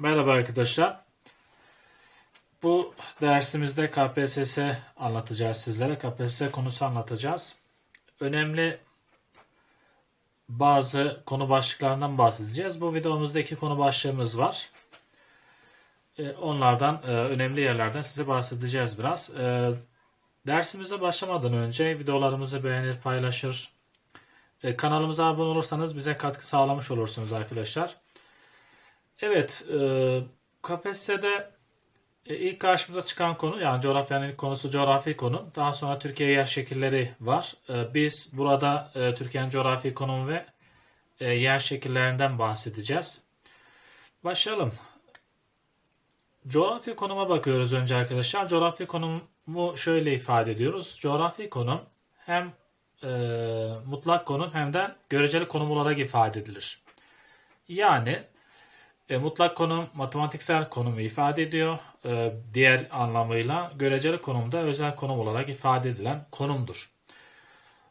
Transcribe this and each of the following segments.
Merhaba arkadaşlar. Bu dersimizde KPSS anlatacağız sizlere. KPSS konusu anlatacağız. Önemli bazı konu başlıklarından bahsedeceğiz. Bu videomuzda iki konu başlığımız var. Ee, Onlardan e, önemli yerlerden size bahsedeceğiz biraz. Ee, Dersimize başlamadan önce videolarımızı beğenir, paylaşır. e, Kanalımıza abone olursanız bize katkı sağlamış olursunuz arkadaşlar. Evet, e, KPSS'de e, ilk karşımıza çıkan konu yani coğrafyanın ilk konusu coğrafi konu. Daha sonra Türkiye yer şekilleri var. E, Biz burada e, Türkiye'nin coğrafi konumu ve e, yer şekillerinden bahsedeceğiz. Başlayalım. Coğrafi konuma bakıyoruz önce arkadaşlar. Coğrafi konumu şöyle ifade ediyoruz. Coğrafi konum hem e, mutlak konum hem de göreceli konum olarak ifade edilir. Yani e, mutlak konum matematiksel konumu ifade ediyor. E, diğer anlamıyla göreceli konum da özel konum olarak ifade edilen konumdur.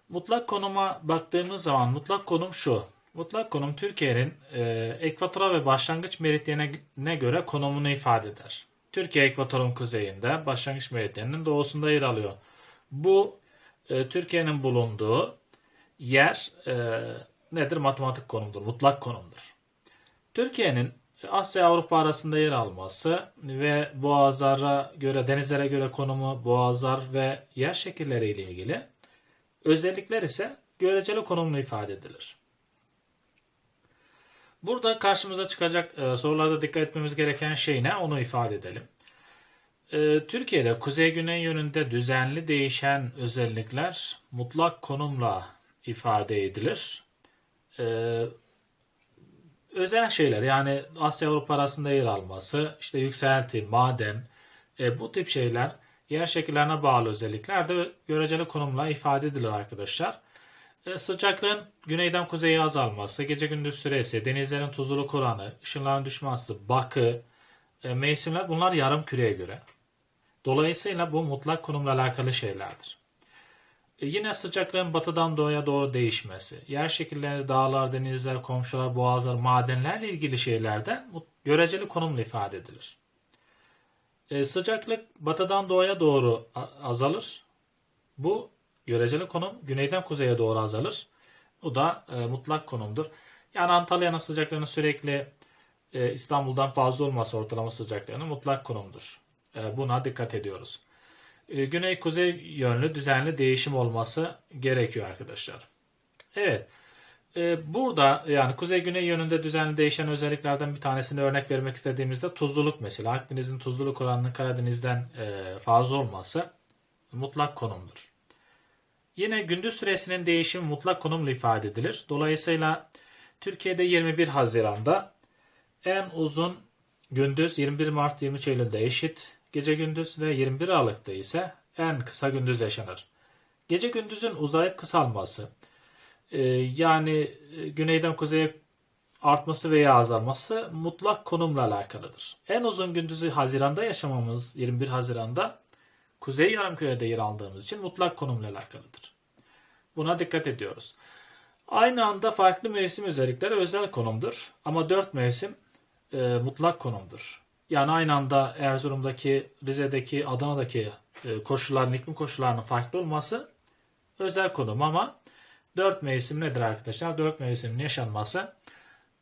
Mutlak konuma baktığımız zaman mutlak konum şu. Mutlak konum Türkiye'nin e, ekvatora ve başlangıç meridyenine göre konumunu ifade eder. Türkiye ekvatorun kuzeyinde, başlangıç meridyeninin doğusunda yer alıyor. Bu e, Türkiye'nin bulunduğu yer e, nedir? Matematik konumdur, mutlak konumdur. Türkiye'nin Asya Avrupa arasında yer alması ve boğazlara göre, denizlere göre konumu, boğazlar ve yer şekilleri ile ilgili özellikler ise göreceli konumla ifade edilir. Burada karşımıza çıkacak e, sorularda dikkat etmemiz gereken şey ne? Onu ifade edelim. E, Türkiye'de kuzey-güney yönünde düzenli değişen özellikler mutlak konumla ifade edilir. Özel şeyler yani Asya Avrupa arasında yer alması, işte yükselti, maden, e, bu tip şeyler yer şekillerine bağlı özellikler de göreceli konumla ifade edilir arkadaşlar. E, sıcaklığın güneyden kuzeye azalması, gece gündüz süresi, denizlerin tuzluluk oranı, ışınların düşmesi, bakı, e, mevsimler bunlar yarım küreye göre. Dolayısıyla bu mutlak konumla alakalı şeylerdir. E, yine sıcaklığın batıdan doğuya doğru değişmesi, yer şekilleri, dağlar, denizler, komşular, boğazlar, madenlerle ilgili şeylerde göreceli konumla ifade edilir. E, sıcaklık batıdan doğuya doğru azalır. Bu göreceli konum güneyden kuzeye doğru azalır. Bu da e, mutlak konumdur. Yani Antalya'nın sıcaklığının sürekli İstanbul'dan fazla olması ortalama sıcaklığının mutlak konumdur. Buna dikkat ediyoruz. E, Güney-kuzey yönlü düzenli değişim olması gerekiyor arkadaşlar. Evet. E, burada yani kuzey-güney yönünde düzenli değişen özelliklerden bir tanesini örnek vermek istediğimizde tuzluluk mesela. Akdeniz'in tuzluluk oranının Karadeniz'den e, fazla olması mutlak konumdur. Yine gündüz süresinin değişimi mutlak konumla ifade edilir. Dolayısıyla Türkiye'de 21 Haziran'da en uzun gündüz 21 Mart 23 Eylül'de eşit gece gündüz ve 21 Aralık'ta ise en kısa gündüz yaşanır. Gece gündüzün uzayıp kısalması e, yani e, güneyden kuzeye artması veya azalması mutlak konumla alakalıdır. En uzun gündüzü Haziran'da yaşamamız 21 Haziran'da Kuzey yarımkürede yer aldığımız için mutlak konumla alakalıdır. Buna dikkat ediyoruz. Aynı anda farklı mevsim özellikleri özel konumdur. Ama dört mevsim e, mutlak konumdur. Yani aynı anda Erzurum'daki, Rize'deki, Adana'daki e, koşulların, iklim koşullarının farklı olması özel konum ama dört mevsim nedir arkadaşlar? Dört mevsimin yaşanması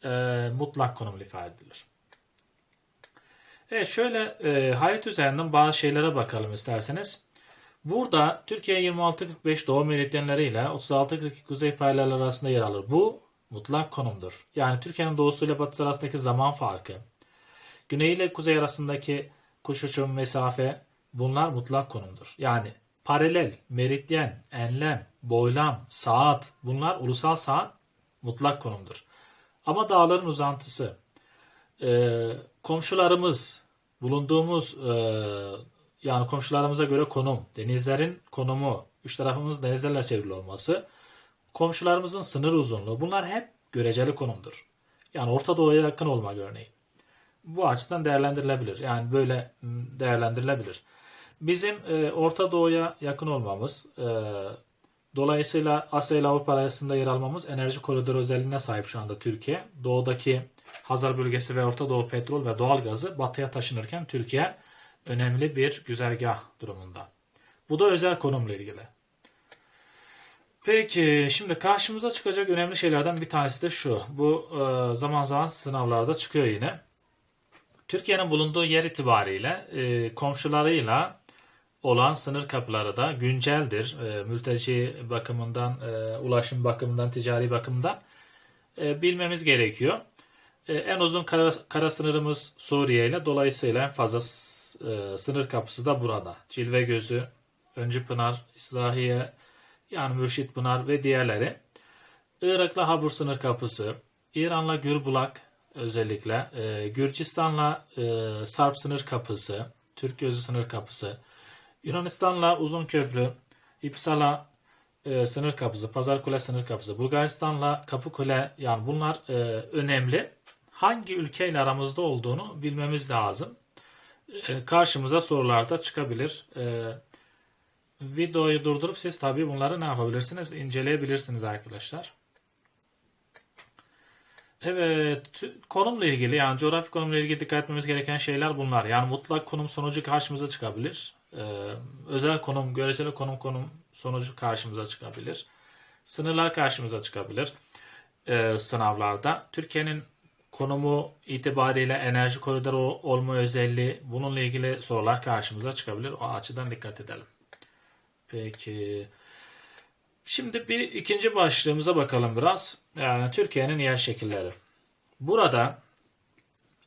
e, mutlak konumla ifade edilir. Evet şöyle e, harita üzerinden bazı şeylere bakalım isterseniz. Burada Türkiye 26-45 doğu meridyenleri ile 36-42 kuzey paralel arasında yer alır. Bu mutlak konumdur. Yani Türkiye'nin doğusu ile batısı arasındaki zaman farkı, güney ile kuzey arasındaki kuş uçum mesafe bunlar mutlak konumdur. Yani paralel, meridyen, enlem, boylam, saat bunlar ulusal saat mutlak konumdur. Ama dağların uzantısı, e, komşularımız, bulunduğumuz e, yani komşularımıza göre konum, denizlerin konumu, üç tarafımız denizlerle çevrili olması, komşularımızın sınır uzunluğu bunlar hep göreceli konumdur. Yani Orta Doğu'ya yakın olmak örneğin. Bu açıdan değerlendirilebilir. Yani böyle değerlendirilebilir. Bizim e, Orta Doğu'ya yakın olmamız, e, Dolayısıyla Asya ile Avrupa arasında yer almamız enerji koridoru özelliğine sahip şu anda Türkiye. Doğudaki Hazar bölgesi ve Orta Doğu petrol ve doğal gazı batıya taşınırken Türkiye önemli bir güzergah durumunda. Bu da özel konumla ilgili. Peki şimdi karşımıza çıkacak önemli şeylerden bir tanesi de şu. Bu e, zaman zaman sınavlarda çıkıyor yine. Türkiye'nin bulunduğu yer itibariyle e, komşularıyla olan sınır kapıları da günceldir. E, mülteci bakımından, e, ulaşım bakımından, ticari bakımdan e, bilmemiz gerekiyor. E, en uzun kara, kara sınırımız Suriye ile dolayısıyla en fazla e, sınır kapısı da burada. Cilve Gözü, Öncü Pınar, İslahiye, yani Mürşit Pınar ve diğerleri. Irak'la Habur sınır kapısı, İran'la Gürbulak özellikle, e, Gürcistan'la e, Sarp sınır kapısı, Türk Gözü sınır kapısı, Yunanistan'la Uzun Köprü, İpsala e, sınır kapısı, Pazarkule sınır kapısı, Bulgaristan'la Kapıkule yani bunlar e, önemli. Hangi ülkeyle aramızda olduğunu bilmemiz lazım. E, karşımıza sorularda çıkabilir. E, videoyu durdurup siz tabii bunları ne yapabilirsiniz? İnceleyebilirsiniz arkadaşlar. Evet, konumla ilgili yani coğrafi konumla ilgili dikkat etmemiz gereken şeyler bunlar. Yani mutlak konum sonucu karşımıza çıkabilir. Ee, özel konum, göreceli konum konum sonucu karşımıza çıkabilir. Sınırlar karşımıza çıkabilir ee, sınavlarda. Türkiye'nin konumu itibariyle enerji koridoru olma özelliği bununla ilgili sorular karşımıza çıkabilir. O açıdan dikkat edelim. Peki. Şimdi bir ikinci başlığımıza bakalım biraz. Yani Türkiye'nin yer şekilleri. Burada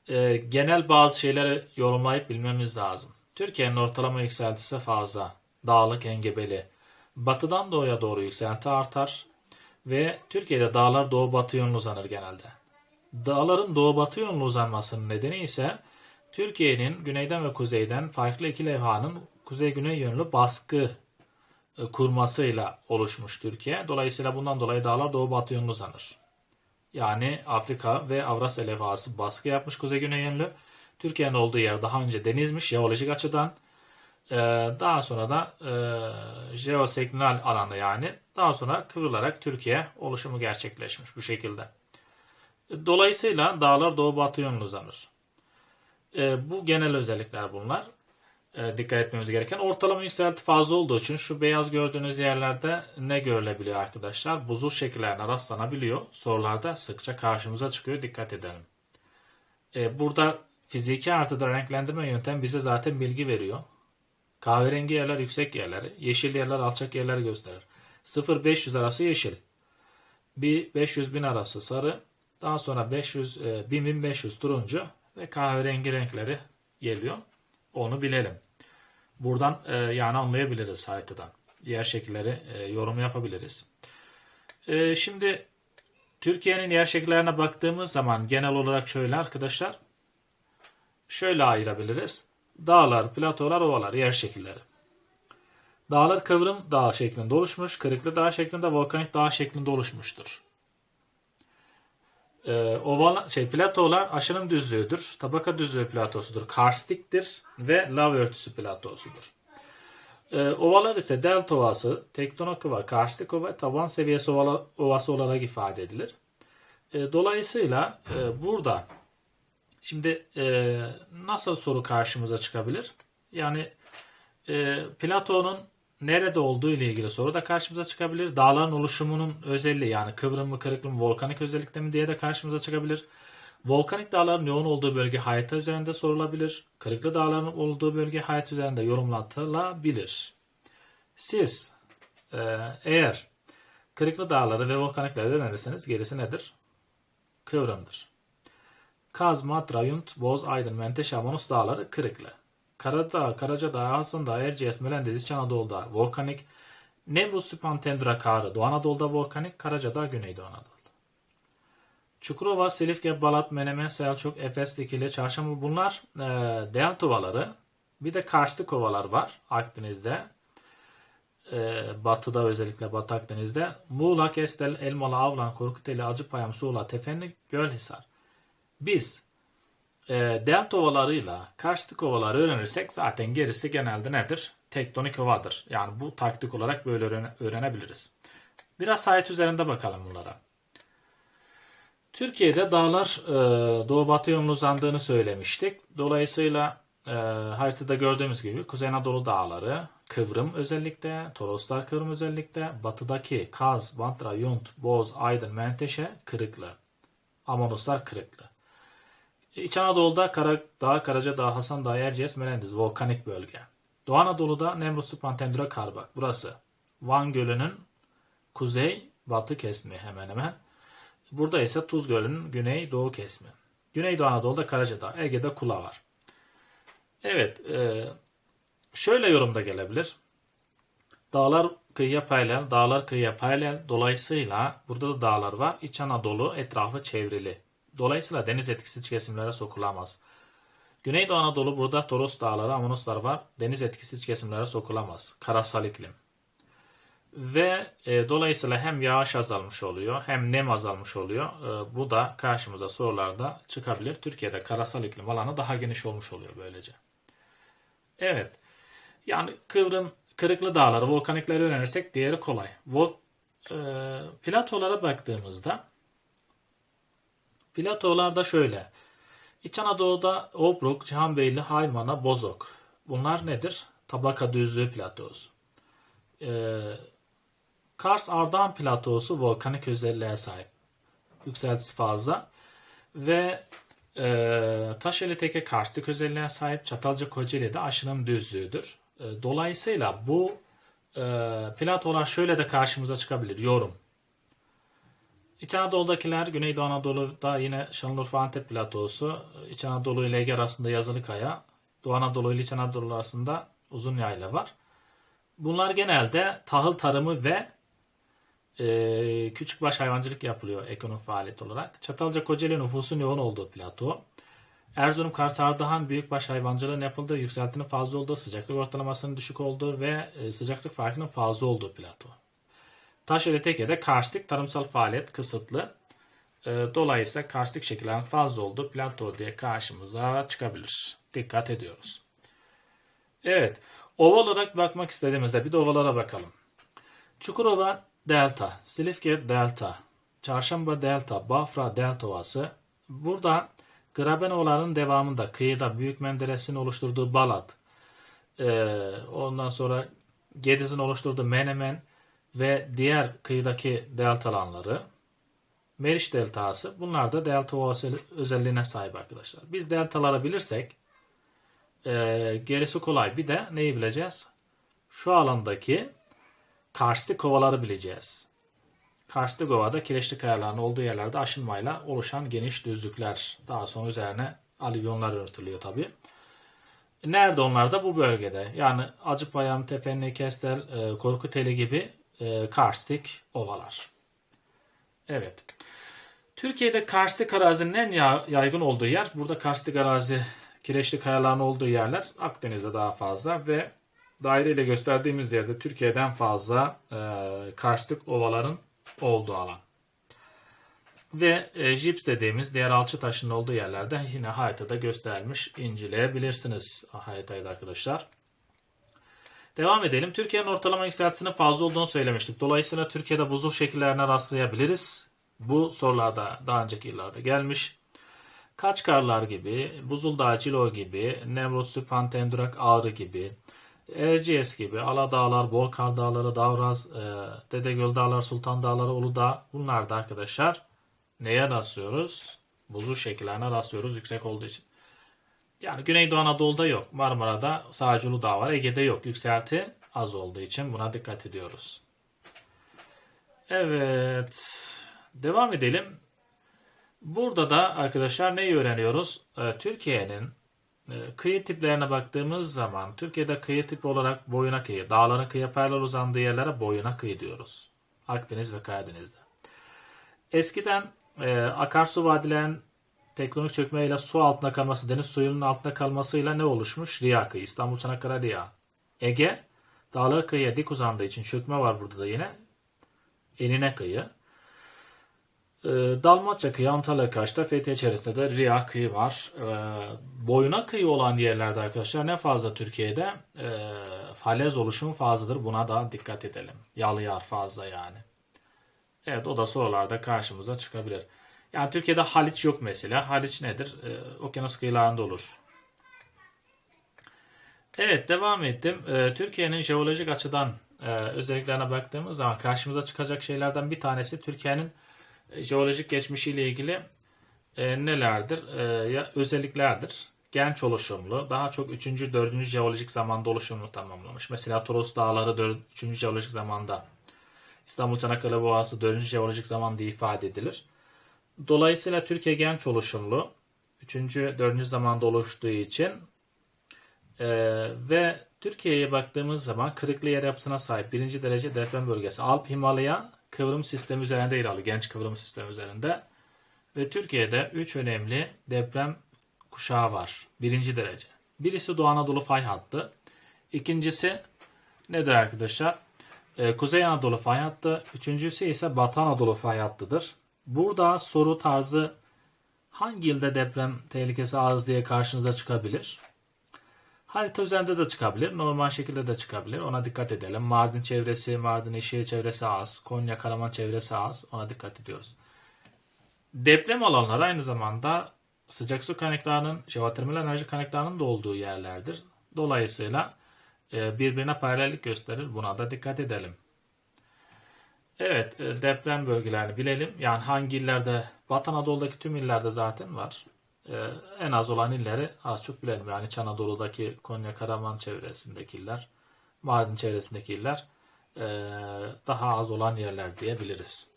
e, genel bazı şeyleri yorumlayıp bilmemiz lazım. Türkiye'nin ortalama yükseltisi fazla. Dağlık, engebeli. Batıdan doğuya doğru yükselti artar. Ve Türkiye'de dağlar doğu batı yönlü uzanır genelde. Dağların doğu batı yönlü uzanmasının nedeni ise Türkiye'nin güneyden ve kuzeyden farklı iki levhanın kuzey-güney yönlü baskı kurmasıyla oluşmuş Türkiye. Dolayısıyla bundan dolayı dağlar doğu batı yönlü uzanır. Yani Afrika ve Avrasya levhası baskı yapmış kuzey-güney yönlü. Türkiye'nin olduğu yer daha önce denizmiş jeolojik açıdan. Ee, daha sonra da e, jeoseknal alanda yani daha sonra kıvrılarak Türkiye oluşumu gerçekleşmiş bu şekilde. Dolayısıyla dağlar doğu batı yönlü uzanır. Bu genel özellikler bunlar e, dikkat etmemiz gereken. Ortalama yükselti fazla olduğu için şu beyaz gördüğünüz yerlerde ne görülebiliyor arkadaşlar? Buzul şekillerine rastlanabiliyor. Sorularda sıkça karşımıza çıkıyor. Dikkat edelim. E, burada fiziki artıda renklendirme yöntem bize zaten bilgi veriyor. Kahverengi yerler yüksek yerleri, yeşil yerler alçak yerler gösterir. 0-500 arası yeşil. 500-1000 arası sarı. Daha sonra 500 e, 1000-1500 turuncu ve kahverengi renkleri geliyor. Onu bilelim. Buradan e, yani anlayabiliriz haritadan. Yer şekilleri e, yorum yapabiliriz. E, şimdi Türkiye'nin yer şekillerine baktığımız zaman genel olarak şöyle arkadaşlar. Şöyle ayırabiliriz. Dağlar, platolar, ovalar, yer şekilleri. Dağlar kıvrım dağ şeklinde oluşmuş, kırıklı dağ şeklinde, volkanik dağ şeklinde oluşmuştur. Ee, oval şey platolar aşınım düzlüğüdür. Tabaka düzlüğü platosudur. Karstiktir ve lav örtüsü platosudur. Ee, ovalar ise delta ovası, tektonik ova, karstik ova, taban seviyesi ovala- ovası olarak ifade edilir. Ee, dolayısıyla e, burada şimdi e, nasıl soru karşımıza çıkabilir? Yani e, platonun nerede olduğu ile ilgili soru da karşımıza çıkabilir. Dağların oluşumunun özelliği yani kıvrım mı kırıklı mı volkanik özellikle mi diye de karşımıza çıkabilir. Volkanik dağların yoğun olduğu bölge harita üzerinde sorulabilir. Kırıklı dağların olduğu bölge harita üzerinde yorumlatılabilir. Siz e, eğer kırıklı dağları ve volkanikleri öğrenirseniz gerisi nedir? Kıvrımdır. Kaz, Matra, Yunt, Boz, Aydın, Menteşe, Amonos dağları kırıklı. Karadağ, Karacadağ, Hasan'dağ, Erciyes, Melendez, İç Anadolu'da volkanik. Nemrut, Süphan, Tendra, Kağrı, Doğu Anadolu'da volkanik. Karacadağ, Güneydoğu Anadolu. Çukurova, Silifke, Balat, Menemen, Selçuk, Efes, Dikili, Çarşamba bunlar e, ovaları. Bir de karstik ovalar var Akdeniz'de. E, batıda özellikle Batı Akdeniz'de. Muğla, Kestel, Elmalı, Avlan, Korkuteli, Acıpayam, Suğla, Tefenli, Gölhisar. Biz delta ovalarıyla karstik ovaları öğrenirsek zaten gerisi genelde nedir? tektonik ovadır. Yani bu taktik olarak böyle öğrene- öğrenebiliriz. Biraz hayat üzerinde bakalım bunlara. Türkiye'de dağlar e, doğu batı yönlü uzandığını söylemiştik. Dolayısıyla e, haritada gördüğümüz gibi Kuzey Anadolu dağları, Kıvrım özellikle, Toroslar Kıvrım özellikle, batıdaki Kaz, Bantra, Yunt, Boz, Aydın, Menteşe, Kırıklı, Amonoslar Kırıklı. İç Anadolu'da Karadağ, Karacadağ, Hasan Erciyes, Menendiz volkanik bölge. Doğu Anadolu'da Nemrut, Pantendra, Karbak. Burası Van Gölü'nün kuzey batı kesimi hemen hemen. Burada ise Tuz Gölü'nün güney doğu kesimi. Güneydoğu Anadolu'da Karacadağ, Ege'de Kula var. Evet, e, şöyle yorumda gelebilir. Dağlar kıyıya paralel, dağlar kıyıya paralel. Dolayısıyla burada da dağlar var. İç Anadolu etrafı çevrili. Dolayısıyla deniz etkisiz kesimlere sokulamaz. Güneydoğu Anadolu burada Toros Dağları, Amonoslar var. Deniz etkisiz kesimlere sokulamaz. Karasal iklim. Ve e, dolayısıyla hem yağış azalmış oluyor hem nem azalmış oluyor. E, bu da karşımıza sorularda çıkabilir. Türkiye'de karasal iklim alanı daha geniş olmuş oluyor böylece. Evet. Yani kıvrım, kırıklı dağları, volkanikleri öğrenirsek diğeri kolay. Vol, e, platolara baktığımızda platolarda şöyle. İç Anadolu'da Obruk, Cihanbeyli, Haymana, Bozok. Bunlar nedir? Tabaka düzlüğü platosu. Ee, Kars Ardahan platosu volkanik özelliğe sahip. Yükseltisi fazla. Ve e, Taşeli Teke karstik özelliğe sahip. Çatalca Kocaeli de aşınım düzlüğüdür. E, dolayısıyla bu e, platolar şöyle de karşımıza çıkabilir. Yorum. İç Anadolu'dakiler Güneydoğu Anadolu'da yine Şanlıurfa Antep platosu, İç Anadolu ile Ege arasında yazılı kaya, Doğu Anadolu ile İç Anadolu arasında uzun yayla var. Bunlar genelde tahıl tarımı ve e, küçükbaş hayvancılık yapılıyor ekonomik faaliyet olarak. Çatalca Kocaeli nüfusun yoğun olduğu plato. Erzurum, Kars, Ardahan büyükbaş hayvancılığın yapıldığı, yükseltinin fazla olduğu, sıcaklık ortalamasının düşük olduğu ve e, sıcaklık farkının fazla olduğu plato. Taşeli Teke'de karstik tarımsal faaliyet kısıtlı. E, dolayısıyla karstik şekillerin fazla olduğu plato diye karşımıza çıkabilir. Dikkat ediyoruz. Evet. Oval olarak bakmak istediğimizde bir de ovalara bakalım. Çukurova Delta, Silifke Delta, Çarşamba Delta, Bafra Delta Ovası. Burada Grabenovaların devamında kıyıda Büyük Menderes'in oluşturduğu Balat, e, ondan sonra Gediz'in oluşturduğu Menemen ve diğer kıyıdaki delta alanları, Meriç Deltası bunlar da delta özelliğine sahip arkadaşlar. Biz deltaları bilirsek e, gerisi kolay. Bir de neyi bileceğiz? Şu alandaki karstik kovaları bileceğiz. Karstik ovada kireçli kayaların olduğu yerlerde aşınmayla oluşan geniş düzlükler. Daha sonra üzerine alüvyonlar örtülüyor tabi. Nerede onlar da bu bölgede. Yani Acıpayam, Tefenli, Kestel, e, Korkuteli gibi e, karstik ovalar. Evet. Türkiye'de karstik arazinin en yaygın olduğu yer, burada karstik arazi, kireçli kayaların olduğu yerler Akdeniz'de daha fazla ve daireyle gösterdiğimiz yerde Türkiye'den fazla e, karstik ovaların olduğu alan. Ve e, jips dediğimiz diğer alçı taşının olduğu yerlerde yine haritada göstermiş inceleyebilirsiniz haritayı da arkadaşlar. Devam edelim. Türkiye'nin ortalama yükseltisinin fazla olduğunu söylemiştik. Dolayısıyla Türkiye'de buzul şekillerine rastlayabiliriz. Bu sorularda daha önceki yıllarda gelmiş. Kaçkarlar gibi, Buzul Cilo gibi, Nemrut, Süphan, Tendurak, Ağrı gibi, Erciyes gibi, Aladağlar, Bolkar Dağları, Davraz, e, Dedegöl Dağları, Sultan Dağları, Uludağ bunlar da arkadaşlar neye rastlıyoruz? Buzul şekillerine rastlıyoruz yüksek olduğu için. Yani Güneydoğu Anadolu'da yok. Marmara'da sadece Uludağ var. Ege'de yok. Yükselti az olduğu için buna dikkat ediyoruz. Evet. Devam edelim. Burada da arkadaşlar neyi öğreniyoruz? Ee, Türkiye'nin e, kıyı tiplerine baktığımız zaman Türkiye'de kıyı tipi olarak boyuna kıyı, dağların kıyı paralel uzandığı yerlere boyuna kıyı diyoruz. Akdeniz ve Karadeniz'de. Eskiden e, akarsu vadilerin tektonik çökmeyle su altında kalması, deniz suyunun altında kalmasıyla ne oluşmuş? Riya kıyı, İstanbul Çanakkale Riya. Ege, dağlar kıyıya dik uzandığı için çökme var burada da yine. Enine kıyı. Ee, Dalmatça kıyı, Antalya Kaş'ta, Fethiye içerisinde de Riya kıyı var. Ee, boyuna kıyı olan yerlerde arkadaşlar ne fazla Türkiye'de? Ee, falez oluşumu fazladır. Buna da dikkat edelim. Yalıyer fazla yani. Evet o da sorularda karşımıza çıkabilir. Yani Türkiye'de Haliç yok mesela. Haliç nedir? Ee, okyanus kıyılarında olur. Evet devam ettim. Ee, Türkiye'nin jeolojik açıdan e, özelliklerine baktığımız zaman karşımıza çıkacak şeylerden bir tanesi Türkiye'nin e, jeolojik geçmişiyle ilgili e, nelerdir? E, özelliklerdir. Genç oluşumlu, daha çok 3. 4. jeolojik zamanda oluşumunu tamamlamış. Mesela Toros Dağları 4. 3. jeolojik zamanda, İstanbul Çanakkale Boğazı 4. jeolojik zamanda ifade edilir. Dolayısıyla Türkiye genç oluşumlu, 3. 4. zamanda oluştuğu için e, ve Türkiye'ye baktığımız zaman kırıklı yer yapısına sahip birinci derece deprem bölgesi. Alp Himalaya kıvrım sistemi üzerinde yer alıyor. Genç kıvrım sistemi üzerinde. Ve Türkiye'de 3 önemli deprem kuşağı var. Birinci derece. Birisi Doğu Anadolu fay hattı. İkincisi nedir arkadaşlar? Ee, Kuzey Anadolu fay hattı. Üçüncüsü ise Batı Anadolu fay hattıdır. Burada soru tarzı hangi ilde deprem tehlikesi az diye karşınıza çıkabilir? Harita üzerinde de çıkabilir. Normal şekilde de çıkabilir. Ona dikkat edelim. Mardin çevresi, Mardin Eşiği çevresi az. Konya Karaman çevresi az. Ona dikkat ediyoruz. Deprem alanları aynı zamanda sıcak su kaynaklarının, jeotermal enerji kaynaklarının da olduğu yerlerdir. Dolayısıyla e, birbirine paralellik gösterir. Buna da dikkat edelim. Evet, e, deprem bölgelerini bilelim. Yani hangi illerde, Batı Anadolu'daki tüm illerde zaten var. E, en az olan illeri az çok bilelim. Yani İç Anadolu'daki Konya, Karaman çevresindeki iller, Mardin çevresindeki iller e, daha az olan yerler diyebiliriz.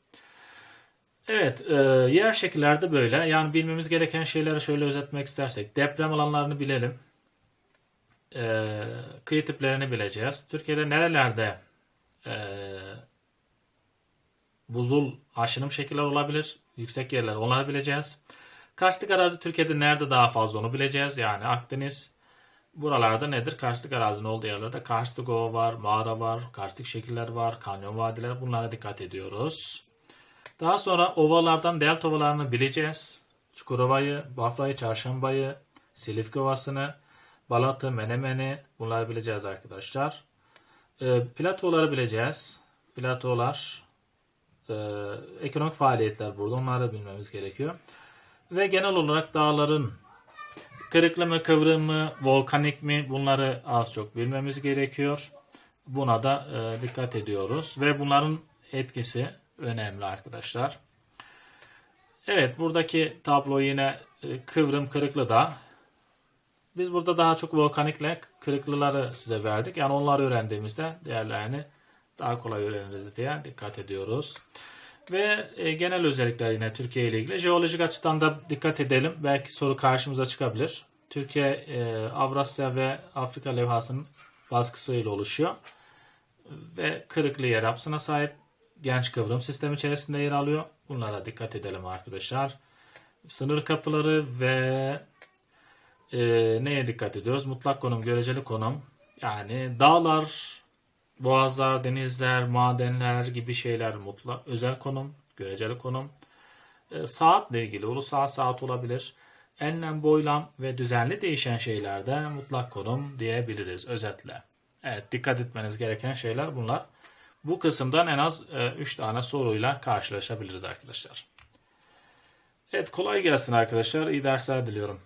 Evet, e, yer şekillerde böyle. Yani bilmemiz gereken şeyleri şöyle özetmek istersek. Deprem alanlarını bilelim. E, kıyı tiplerini bileceğiz. Türkiye'de nerelerde e, buzul aşınım şekiller olabilir? Yüksek yerler onları bileceğiz. Karstik arazi Türkiye'de nerede daha fazla onu bileceğiz. Yani Akdeniz buralarda nedir? Karstik arazinin olduğu yerlerde karstik ova var, mağara var, karstik şekiller var, kanyon vadiler bunlara dikkat ediyoruz. Daha sonra ovalardan delta ovalarını bileceğiz. Çukurova'yı, Bafra'yı, Çarşamba'yı, Silifke Ovası'nı, Balat'ı, Menemen'i bunları bileceğiz arkadaşlar. E, platoları bileceğiz. Platolar, e, ekonomik faaliyetler burada onları bilmemiz gerekiyor. Ve genel olarak dağların kırıklı mı, kıvrım mı, volkanik mi bunları az çok bilmemiz gerekiyor. Buna da e, dikkat ediyoruz. Ve bunların etkisi önemli arkadaşlar. Evet buradaki tablo yine e, kıvrım kırıklı da. Biz burada daha çok volkanikle kırıklıları size verdik. Yani onları öğrendiğimizde diğerlerini daha kolay öğreniriz diye dikkat ediyoruz. Ve e, genel özellikler yine Türkiye ile ilgili. Jeolojik açıdan da dikkat edelim. Belki soru karşımıza çıkabilir. Türkiye e, Avrasya ve Afrika levhasının baskısıyla oluşuyor. Ve kırıklı yer yapısına sahip genç kıvrım sistemi içerisinde yer alıyor. Bunlara dikkat edelim arkadaşlar. Sınır kapıları ve e, neye dikkat ediyoruz? Mutlak konum, göreceli konum. Yani dağlar, boğazlar, denizler, madenler gibi şeyler mutlak özel konum, göreceli konum. E, saatle ilgili ulusal saat olabilir. Enlem, boylam ve düzenli değişen şeylerde mutlak konum diyebiliriz özetle. Evet dikkat etmeniz gereken şeyler bunlar. Bu kısımdan en az 3 tane soruyla karşılaşabiliriz arkadaşlar. Evet kolay gelsin arkadaşlar. İyi dersler diliyorum.